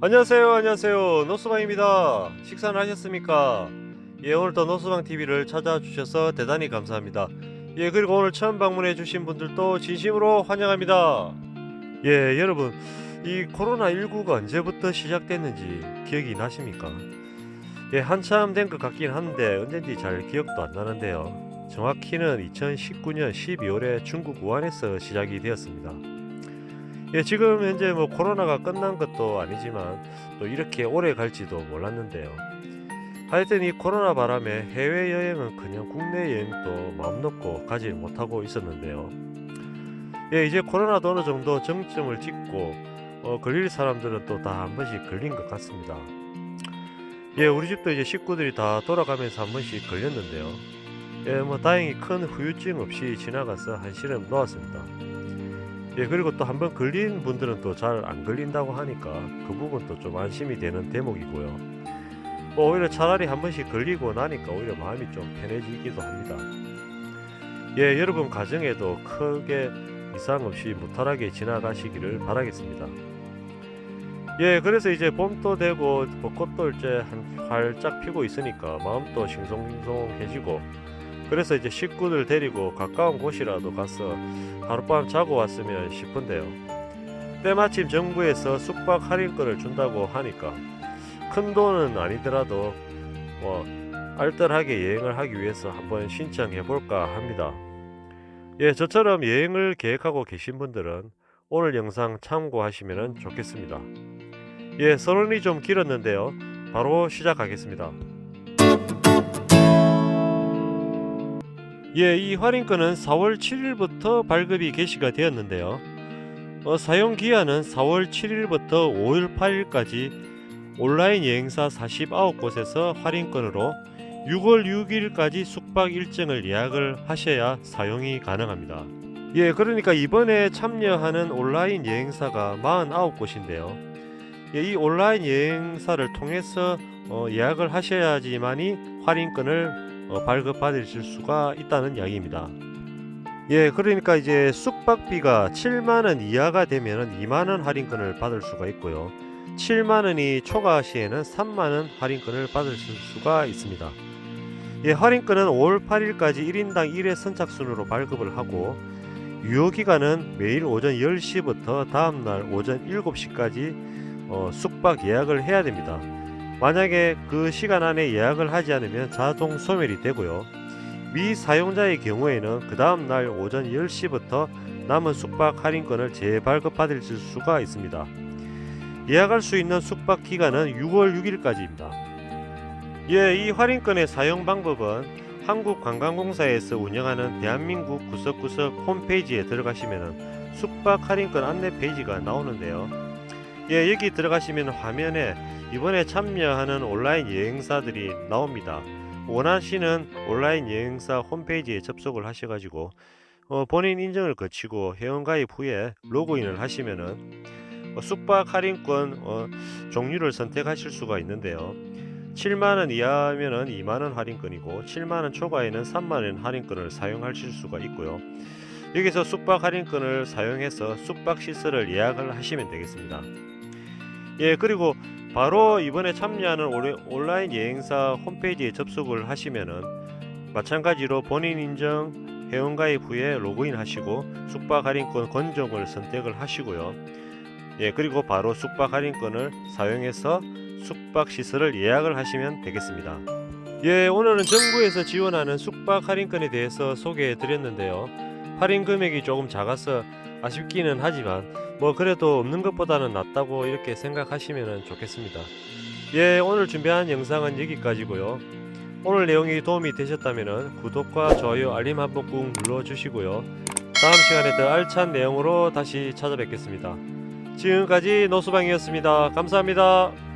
안녕하세요 안녕하세요. 노스방입니다. 식사는 하셨습니까? 예 오늘도 노스방 TV를 찾아주셔서 대단히 감사합니다. 예 그리고 오늘 처음 방문해 주신 분들도 진심으로 환영합니다. 예 여러분 이 코로나19가 언제부터 시작됐는지 기억이 나십니까? 예 한참 된 것 같긴 한데 언젠지 잘 기억도 안 나는데요. 정확히는 2019년 12월에 중국 우한에서 시작이 되었습니다 예, 지금 현재 뭐 코로나가 끝난 것도 아니지만 또 이렇게 오래 갈지도 몰랐는데요. 하여튼 이 코로나 바람에 해외 여행은 그냥 국내 여행도 마음 놓고 가지 못하고 있었는데요. 예, 이제 코로나도 어느 정도 정점을 찍고 어, 걸릴 사람들은 또 다 한 번씩 걸린 것 같습니다. 예, 우리 집도 이제 식구들이 다 돌아가면서 한 번씩 걸렸는데요. 예, 뭐 다행히 큰 후유증 없이 지나가서 한시름 놓았습니다. 예, 그리고 또 한번 걸린 분들은 또 잘 안 걸린다고 하니까 그 부분도 좀 안심이 되는 대목이고요. 뭐 오히려 차라리 한 번씩 걸리고 나니까 오히려 마음이 좀 편해지기도 합니다. 예, 여러분 가정에도 크게 이상 없이 무탈하게 지나가시기를 바라겠습니다. 예, 그래서 이제 봄도 되고 벚꽃도 이제 한 활짝 피고 있으니까 마음도 싱송싱송해지고 그래서 이제 식구들 데리고 가까운 곳이라도 가서 하룻밤 자고 왔으면 싶은데요. 때마침 정부에서 숙박 할인권을 준다고 하니까 큰 돈은 아니더라도 뭐 알뜰하게 여행을 하기 위해서 한번 신청해 볼까 합니다. 예, 저처럼 여행을 계획하고 계신 분들은 오늘 영상 참고하시면 좋겠습니다. 예, 서론이 좀 길었는데요. 바로 시작하겠습니다. 예, 이 할인권은 4월 7일부터 발급이 개시가 되었는데요. 어, 사용 기한은 4월 7일부터 5월 8일까지 온라인 여행사 49곳에서 할인권으로 6월 6일까지 숙박 일정을 예약을 하셔야 사용이 가능합니다. 예, 그러니까 이번에 참여하는 온라인 여행사가 49곳인데요. 예, 이 온라인 여행사를 통해서 어, 예약을 하셔야지만이 할인권을 어, 발급받으실 수가 있다는 이야기입니다. 예, 그러니까 이제 숙박비가 7만 원 이하가 되면은 2만 원 할인권을 받을 수가 있고요. 7만 원이 초과 시에는 3만 원 할인권을 받으실 수가 있습니다. 예, 할인권은 5월 8일까지 1인당 1회 선착순으로 발급을 하고 유효 기간은 매일 오전 10시부터 다음 날 오전 7시까지 어, 숙박 예약을 해야 됩니다. 만약에 그 시간 안에 예약을 하지 않으면 자동 소멸이 되고요. 미사용자의 경우에는 그 다음 날 오전 10시부터 남은 숙박 할인권을 재발급 받을 수가 있습니다. 예약할 수 있는 숙박 기간은 6월 6일까지입니다. 예, 이 할인권의 사용 방법은 한국관광공사에서 운영하는 대한민국 구석구석 홈페이지에 들어가시면 숙박 할인권 안내 페이지가 나오는데요. 예, 여기 들어가시면 화면에 이번에 참여하는 온라인 여행사들이 나옵니다. 원하시는 온라인 여행사 홈페이지에 접속을 하셔가지고 어, 본인 인증을 거치고 회원가입 후에 로그인을 하시면은 어, 숙박 할인권 어, 종류를 선택하실 수가 있는데요. 7만원 이하면은 2만원 할인권이고 7만원 초과에는 3만원 할인권을 사용하실 수가 있고요. 여기서 숙박 할인권을 사용해서 숙박 시설을 예약을 하시면 되겠습니다. 예, 그리고 바로 이번에 참여하는 온라인 여행사 홈페이지에 접속을 하시면은 마찬가지로 본인 인증 회원가입 후에 로그인 하시고 숙박 할인권 건종을 선택을 하시고요. 예, 그리고 바로 숙박 할인권을 사용해서 숙박 시설을 예약을 하시면 되겠습니다. 예, 오늘은 정부에서 지원하는 숙박 할인권에 대해서 소개해 드렸는데요. 할인 금액이 조금 작아서 아쉽기는 하지만 뭐 그래도 없는 것보다는 낫다고 이렇게 생각하시면 좋겠습니다. 예, 오늘 준비한 영상은 여기까지고요. 오늘 내용이 도움이 되셨다면 구독과 좋아요, 알림 한번 꾹 눌러주시고요. 다음 시간에 더 알찬 내용으로 다시 찾아뵙겠습니다. 지금까지 노수방이었습니다. 감사합니다.